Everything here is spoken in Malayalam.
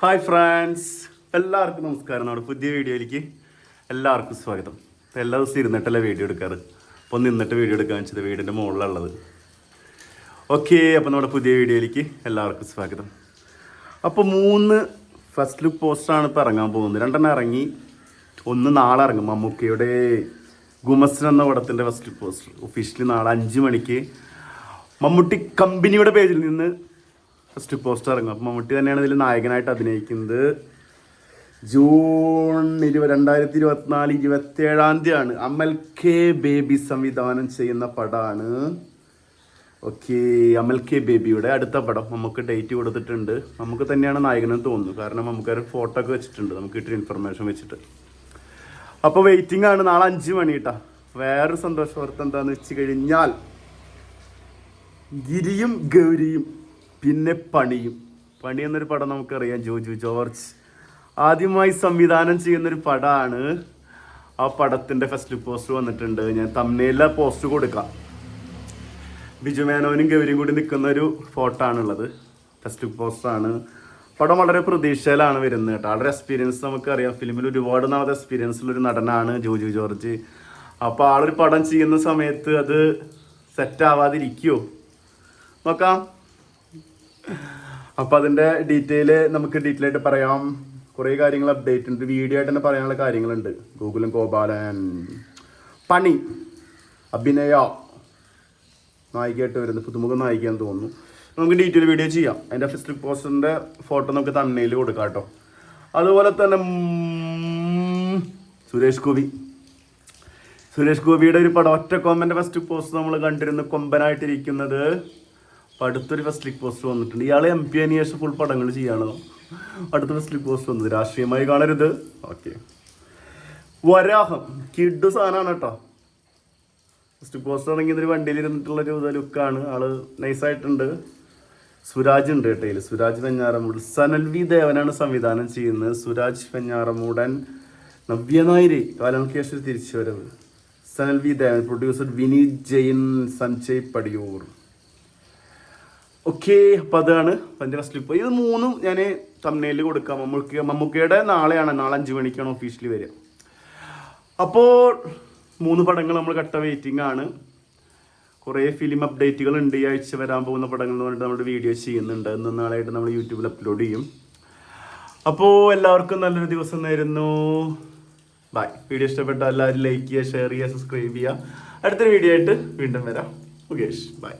ഹായ് ഫ്രാൻസ് എല്ലാവർക്കും നമസ്കാരം. നമ്മുടെ പുതിയ വീഡിയോയിലേക്ക് എല്ലാവർക്കും സ്വാഗതം. ഇപ്പം എല്ലാ ദിവസവും ഇരുന്നിട്ടല്ലേ വീഡിയോ എടുക്കാറ്? അപ്പോൾ നിന്നിട്ട് വീഡിയോ എടുക്കാൻ വെച്ചത് വീടിന്റെ മുകളിലുള്ളത്. ഓക്കെ അപ്പോൾ നമ്മുടെ പുതിയ വീഡിയോയിലേക്ക് എല്ലാവർക്കും സ്വാഗതം. അപ്പോൾ മൂന്ന് ഫസ്റ്റ് ലുക്ക് പോസ്റ്ററാണ് ഇപ്പോൾ ഇറങ്ങാൻ പോകുന്നത്. രണ്ടെണ്ണം ഇറങ്ങി ഒന്ന് നാളെ ഇറങ്ങും. മമ്മൂക്കയുടെ ഗുമസൻ എന്ന പടത്തിന്റെ ഫസ്റ്റ് ലുക്ക് പോസ്റ്റർ ഒഫീഷ്യലി നാളെ അഞ്ച് മണിക്ക് മമ്മൂട്ടി കമ്പനിയുടെ പേജിൽ നിന്ന് ഫസ്റ്റ് പോസ്റ്റർ ഇറങ്ങും. അപ്പം മമ്മൂട്ടി തന്നെയാണ് ഇതിൽ നായകനായിട്ട് അഭിനയിക്കുന്നത്. ജൂൺ ഇരുപ രണ്ടായിരത്തി ഇരുപത്തിനാല് ഇരുപത്തി ഏഴാം തീയതിയാണ് അമൽ കെ ബേബി സംവിധാനം ചെയ്യുന്ന പടമാണ് ഓക്കെ അമൽ കെ ബേബിയുടെ അടുത്ത പടം നമുക്ക് ഡേറ്റ് കൊടുത്തിട്ടുണ്ട്. നമുക്ക് തന്നെയാണ് നായകനെന്ന് തോന്നുന്നു. കാരണം നമുക്ക് ഒരു ഫോട്ടോ ഒക്കെ വെച്ചിട്ടുണ്ട്. നമുക്ക് കിട്ടിയ ഇൻഫർമേഷൻ വെച്ചിട്ട്. അപ്പോൾ വെയിറ്റിംഗ് ആണ്. നാളെ അഞ്ച് മണി കേട്ടാ വേറൊരു സന്തോഷ വാർത്ത എന്താണെന്ന് വെച്ച് കഴിഞ്ഞാൽ ഗിരിയും ഗൗരിയും പിന്നെ പണിയും. പണി എന്നൊരു പടം നമുക്കറിയാം. ജോജു ജോർജ്. ആദ്യമായി സംവിധാനം ചെയ്യുന്നൊരു പടമാണ് ആ പടത്തിന്റെ ഫസ്റ്റ് പോസ്റ്റ് പോസ്റ്റർ വന്നിട്ടുണ്ട്. ഞാൻ തമ്മിലെ പോസ്റ്റ് കൊടുക്കാം. ബിജു മേനോനും ഗൗരിയും കൂടി നിൽക്കുന്ന ഒരു ഫോട്ടോ ആണുള്ളത്. ഫസ്റ്റ് പോസ്റ്ററാണ് പടം വളരെ പ്രതീക്ഷയിലാണ് വരുന്നത് കേട്ടോ. ആളുടെ എക്സ്പീരിയൻസ് നമുക്കറിയാം. ഫിലിമിൽ ഒരുപാട് നാളത്തെ എക്സ്പീരിയൻസ് ഉള്ള ഒരു നടനാണ് ജോജു ജോർജ്. അപ്പോൾ ആളൊരു പടം ചെയ്യുന്ന സമയത്ത് അത് സെറ്റ് ആവാതിരിക്കോ? നോക്കാം. അപ്പൊ അതിന്റെ ഡീറ്റെയിൽ നമുക്ക് ഡീറ്റെയിൽ ആയിട്ട് പറയാം. കുറേ കാര്യങ്ങൾ അപ്ഡേറ്റ് ഉണ്ട്. വീഡിയോ ആയിട്ട് തന്നെ പറയാനുള്ള കാര്യങ്ങളുണ്ട്. ഗൂഗിളും ഗോപാലൻ. പണി. അഭിനയ. നായികയായിട്ട് വരുന്നത് പുതുമുഖ നായികയെന്ന് തോന്നുന്നു. നമുക്ക് ഡീറ്റെയിൽ വീഡിയോ ചെയ്യാം. അതിന്റെ ഫസ്റ്റ് പോസ്റ്ററിന്റെ ഫോട്ടോ നമുക്ക് തന്നെയിൽ കൊടുക്കാം കേട്ടോ. അതുപോലെ തന്നെ സുരേഷ് ഗോപി. സുരേഷ് ഗോപിയുടെ ഒരു പടം. ഒറ്റ കോമ്പന്റെ ഫസ്റ്റ് പോസ്റ്റ് നമ്മൾ കണ്ടിരുന്നു കൊമ്പനായിട്ടിരിക്കുന്നത് അടുത്തൊരു ഫസ്റ്റ് ലിക് പോസ്റ്റ് വന്നിട്ടുണ്ട്. ഇയാൾ എം പി അതിന് ഫുൾ പടങ്ങൾ ചെയ്യണോ. അടുത്ത ഫസ്റ്റ് ലിക് പോസ്റ്റ് വന്നത്. രാഷ്ട്രീയമായി കാണരുത്. ഓക്കെ വരാഹം. കിഡ് സാധനമാണ് കേട്ടോ. ഫസ്റ്റ് പോസ്റ്റ് ഇറങ്ങിയത് ഒരു വണ്ടിയിൽ ഇരുന്നിട്ടുള്ളൊരു ലുക്കാണ് ആൾ നൈസായിട്ടുണ്ട് സുരാജ് ഉണ്ട് കേട്ടോ സുരാജ് വെഞ്ഞാറമൂട്. സനൽ വി ദേവനാണ് സംവിധാനം ചെയ്യുന്നത്. സുരാജ് വെഞ്ഞാറമൂടൻ നവ്യ നായരി കാലങ്ങൾക്ക് തിരിച്ചു വരവ് Sanal V Devan producer Vineeth Jain Sanjay Padiyoor. Okay അപ്പൊ അതാണ് എന്റെ ഫസ്റ്റ് ഇപ്പോൾ ഇത് മൂന്നും ഞാൻ തമ്മിൽ കൊടുക്കാം. മമ്മൂക്ക മമ്മൂക്കയുടെ നാളെയാണ് നാളെ അഞ്ച് മണിക്കാണ് ഒഫീഷ്യലി വരിക. അപ്പോ മൂന്ന് പടങ്ങൾ നമ്മൾ കട്ട വെയിറ്റിംഗ് ആണ്. കുറേ ഫിലിം അപ്ഡേറ്റുകൾ ഉണ്ട് ഈ ആഴ്ച വരാൻ പോകുന്ന പടങ്ങൾ എന്ന് പറഞ്ഞിട്ട് നമ്മുടെ വീഡിയോ ചെയ്യുന്നുണ്ട്. ഇന്ന് നാളെയായിട്ട് നമ്മൾ യൂട്യൂബിൽ അപ്ലോഡ് ചെയ്യും. അപ്പോൾ എല്ലാവർക്കും നല്ലൊരു ദിവസം നേരുന്നു. ബൈ വീഡിയോ ഇഷ്ടപ്പെട്ട എല്ലാവരും ലൈക്ക് ചെയ്യുക ഷെയർ ചെയ്യുക സബ്സ്ക്രൈബ് ചെയ്യുക. അടുത്തൊരു വീഡിയോ ആയിട്ട് വീണ്ടും വരാം. മുകേഷ് ബൈ